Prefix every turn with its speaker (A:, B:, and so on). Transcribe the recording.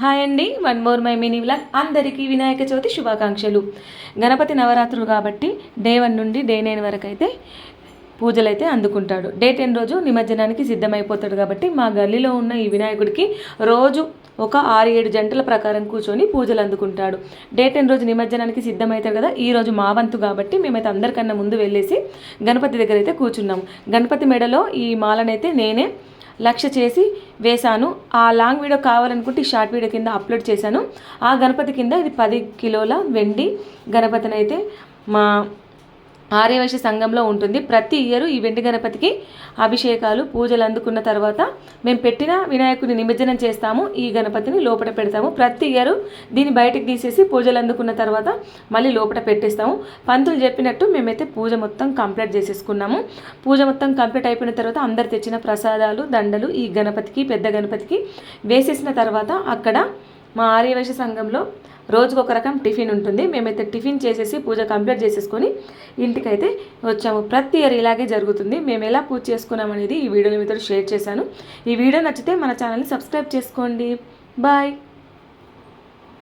A: Hi అండి. One more my mini vlog. అందరికీ వినాయక చవితి శుభాకాంక్షలు. గణపతి నవరాత్రులు కాబట్టి డే వన్ నుండి డే నైన్ వరకు అయితే పూజలు అయితే అందుకుంటాడు. డే టెన్ రోజు నిమజ్జనానికి సిద్ధమైపోతాడు కాబట్టి మా గల్లీలో ఉన్న ఈ వినాయకుడికి రోజు ఒక ఆరు ఏడు జంటల ప్రకారం కూర్చొని పూజలు అందుకుంటాడు. డే టెన్ రోజు నిమజ్జనానికి సిద్ధమవుతాడు కదా ఈ రోజు మా వంతు కాబట్టి మేమైతే అందరికన్నా ముందు వెళ్ళేసి గణపతి దగ్గర అయితే కూర్చున్నాము గణపతి మెడలో ఈ మాలనైతే నేనే లక్ష్య చేసి వేశాను. ఆ లాంగ్ వీడియో కావాలనుకుంటే ఈ షార్ట్ వీడియో కింద అప్లోడ్ చేశాను. ఆ గణపతి కింద ఇది పది కిలోల వెండి. గణపతిని అయితే మా ఆర్యవైశ్య సంఘంలో ఉంటుంది. ప్రతి ఇయర్ ఈ వెండి గణపతికి అభిషేకాలు పూజలు అందుకున్న తర్వాత మేము పెట్టిన వినాయకుడిని నిమజ్జనం చేస్తాము. ఈ గణపతిని లోపల పెడతాము. ప్రతి ఇయర్ దీన్ని బయటకు తీసేసి పూజలు అందుకున్న తర్వాత మళ్ళీ లోపల పెట్టేస్తాము. పంతులు చెప్పినట్టు మేమైతే పూజ మొత్తం కంప్లీట్ చేసేసుకున్నాము. పూజ మొత్తం కంప్లీట్ అయిపోయిన తర్వాత అందరు తెచ్చిన ప్రసాదాలు దండలు ఈ గణపతికి పెద్ద గణపతికి వేసేసిన తర్వాత అక్కడ మా ఆర్యవైశ్య సంఘంలో రోజుకు ఒక రకం టిఫిన్ ఉంటుంది. మేమైతే టిఫిన్ చేసేసి పూజ కంప్లీట్ చేసేసుకొని ఇంటికైతే వచ్చాము. ప్రతి ఇయర్ ఇలాగే జరుగుతుంది. మేము ఎలా పూజ చేసుకున్నాం అనేది ఈ వీడియోని మీతో షేర్ చేశాను. ఈ వీడియో నచ్చితే మన ఛానల్ని సబ్స్క్రైబ్ చేసుకోండి. బాయ్.